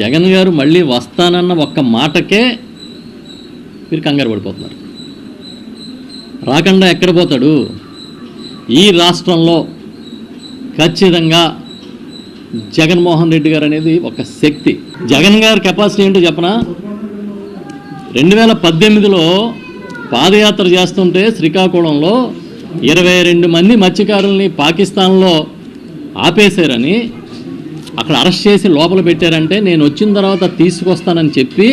జగన్ గారు మళ్ళీ వస్తానన్న ఒక్క మాటకే మీరు కంగారు పడిపోతున్నారు. రాకుండా ఎక్కడ పోతాడు? ఈ రాష్ట్రంలో ఖచ్చితంగా జగన్మోహన్ రెడ్డి గారు అనేది ఒక శక్తి. జగన్ గారి కెపాసిటీ ఏంటో చెప్పనా? రెండు వేల పద్దెనిమిదిలో పాదయాత్ర చేస్తుంటే శ్రీకాకుళంలో ఇరవై రెండు మంది మత్స్యకారుల్ని పాకిస్తాన్లో ఆపేశారని అక్కడ అరెస్ట్ చేసి లోపల పెట్టారంటే నేను వచ్చిన తర్వాత తీసుకొస్తానని చెప్పి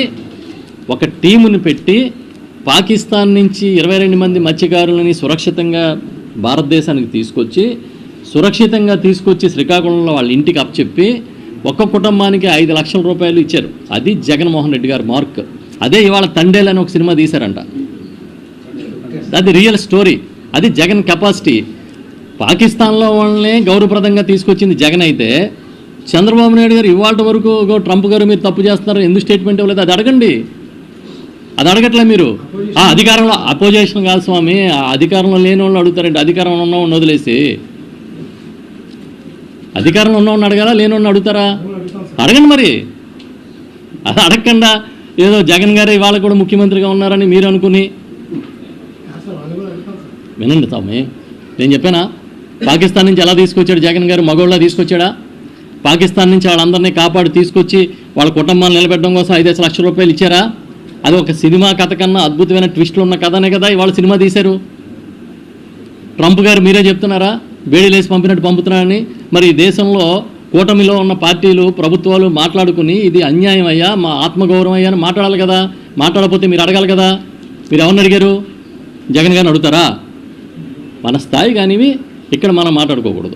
ఒక టీముని పెట్టి పాకిస్తాన్ నుంచి ఇరవై రెండు మంది మత్స్యకారులని సురక్షితంగా భారతదేశానికి తీసుకొచ్చి సురక్షితంగా తీసుకొచ్చి శ్రీకాకుళంలో వాళ్ళ ఇంటికి అప్పచెప్పి ఒక్క కుటుంబానికి ఐదు లక్షల రూపాయలు ఇచ్చారు. అది జగన్మోహన్ రెడ్డి గారి మార్క్. అదే ఇవాళ తండేలు అని ఒక సినిమా తీశారంట. అది రియల్ స్టోరీ. అది జగన్ కెపాసిటీ. పాకిస్తాన్లో వాళ్ళని గౌరవప్రదంగా తీసుకొచ్చింది జగన్ అయితే చంద్రబాబు నాయుడు గారు ఇవాళ వరకు ట్రంప్ గారు మీరు తప్పు చేస్తున్నారు ఎందుకు స్టేట్మెంట్ ఇవ్వలేదు? అది అడగండి. అది అడగట్లే మీరు. ఆ అధికారంలో అపోజిషన్ కాదు స్వామి. ఆ అధికారంలో లేని వాళ్ళు అడుగుతారండి. అధికారంలో ఉన్నవాడిని వదిలేసి. అధికారంలో ఉన్నవాడిని అడగాలా? లేనివాడిని అడుగుతారా? అడగండి మరి. అది అడగకుండా ఏదో జగన్ గారు ఇవాళ కూడా ముఖ్యమంత్రిగా ఉన్నారని మీరు అనుకుని. వినండి స్వామి. నేను చెప్పానా? పాకిస్తాన్ నుంచి ఎలా తీసుకొచ్చాడు జగన్ గారు? మగోళ్ళ తీసుకొచ్చాడా? పాకిస్తాన్ నుంచి వాళ్ళందరినీ కాపాడి తీసుకొచ్చి వాళ్ళ కుటుంబాన్ని నిలబెట్టడం కోసం ఐదేసి లక్షల రూపాయలు ఇచ్చారా? అది ఒక సినిమా కథ కన్నా అద్భుతమైన ట్విస్టులు ఉన్న కథనే కదా ఇవాళ సినిమా తీశారు. ట్రంప్ గారు మీరే చెప్తున్నారా? వేడిలేసి పంపినట్టు పంపుతున్నారని. మరి ఈ దేశంలో కూటమిలో ఉన్న పార్టీలు ప్రభుత్వాలు మాట్లాడుకుని ఇది అన్యాయం అయ్యా మా ఆత్మగౌరవం అయ్యా అని మాట్లాడాలి కదా. మాట్లాడకపోతే మీరు అడగాలి కదా. మీరు ఎవరిని అడిగారు? జగన్ గారిని అడుగుతారా? మన స్థాయి కానివి ఇక్కడ మనం మాట్లాడుకోకూడదు.